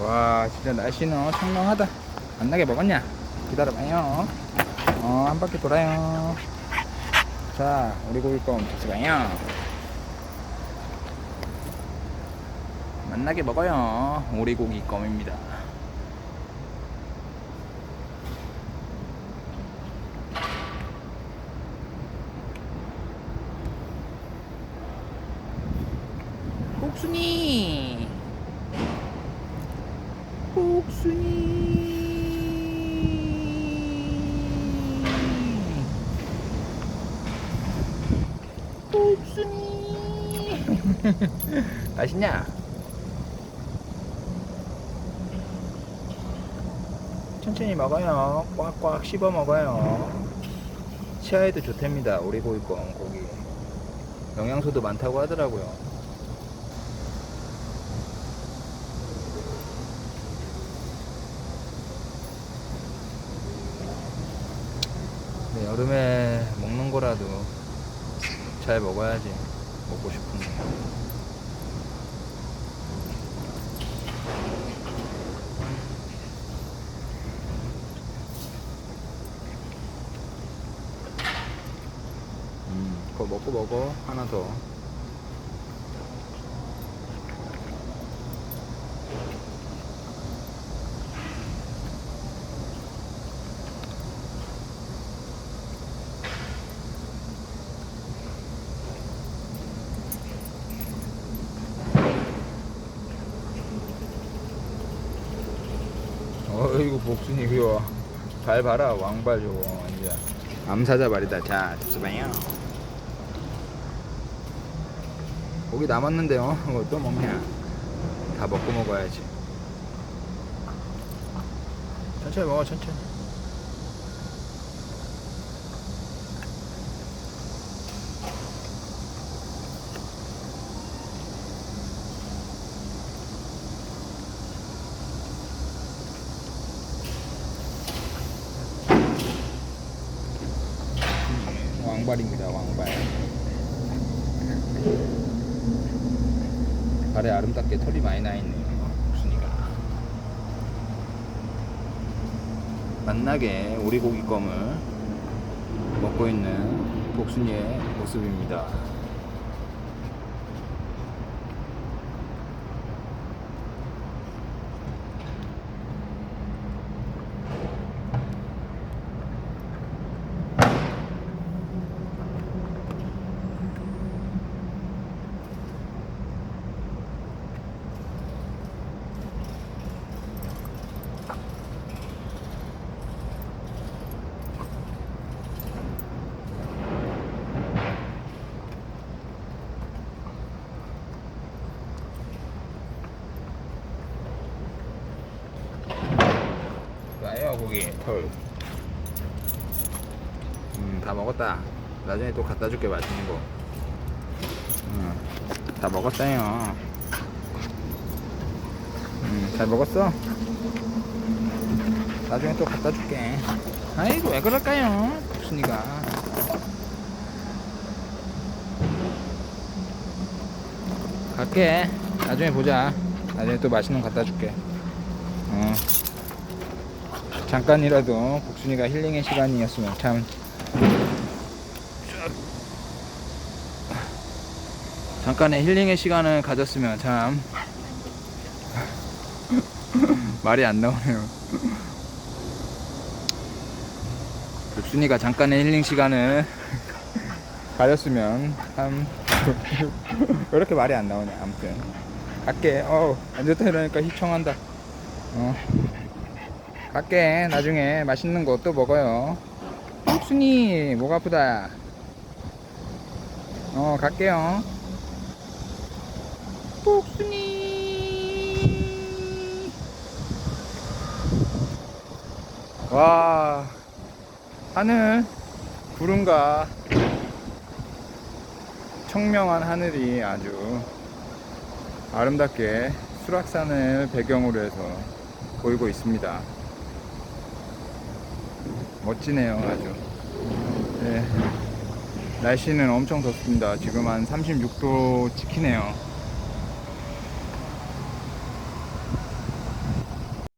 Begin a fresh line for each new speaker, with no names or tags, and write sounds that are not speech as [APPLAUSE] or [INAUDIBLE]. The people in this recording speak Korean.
와 진짜 날씨는 청명하다. 만나게 먹었냐? 기다려봐요. 어 한 바퀴 돌아요. 자 우리 고기껌 잡수가요. 만나게 먹어요. 오리 고기 껌입니다. 복순이 복순이. 복순이. [LAUGHS] 맛있냐? 천천히 먹어요. 꽉꽉 씹어 먹어요. 치아에도 좋답니다. 오리고기껌 고기. 영양소도 많다고 하더라고요 네, 여름에 먹는 거라도 잘 먹어야지 먹고 싶은데. 음, 그거 먹고 먹어. 하나 더 어이구 복순이 그거 발 봐라 왕발 저거 완전. 암사자 발이다. 자 잡숴봐요. 고기 남았는데요 이거 또 먹냐? 다 먹고 먹어야지. 천천히 먹어 천천히 왕발입니다 왕발. 발에 아름답게 털이 많이 나 있네요 복순이가. 만나게 오리고기 껌을 먹고 있는 복순이의 모습입니다 고기 털. 음, 다 먹었다. 나중에 또 갖다 줄게 맛있는 거. 음, 다 먹었어요. 음, 잘 먹었어? 나중에 또 갖다 줄게. 아이고 왜 그럴까요? 복순이가. 갈게. 나중에 보자. 나중에 또 맛있는 거 갖다 줄게. 어. 잠깐이라도 복순이가 힐링의 시간이었으면 참. 잠깐의 힐링의 시간을 가졌으면 참. [LAUGHS] 말이 안 나오네요. 복순이가 잠깐의 힐링 시간을 [LAUGHS] 가졌으면 참. [LAUGHS] 왜 이렇게 말이 안 나오냐 아무튼. 갈게. 어우 안 좋다 이러니까 희청한다. 어 갈게 나중에 맛있는 거 또 먹어요. 복순이 목 아프다. 어 갈게요. 복순이. 와 하늘 구름과 청명한 하늘이 아주 아름답게 수락산을 배경으로 해서 보이고 있습니다. 멋지네요, 아주. 네. 날씨는 엄청 덥습니다. 지금 한 36도 찍히네요.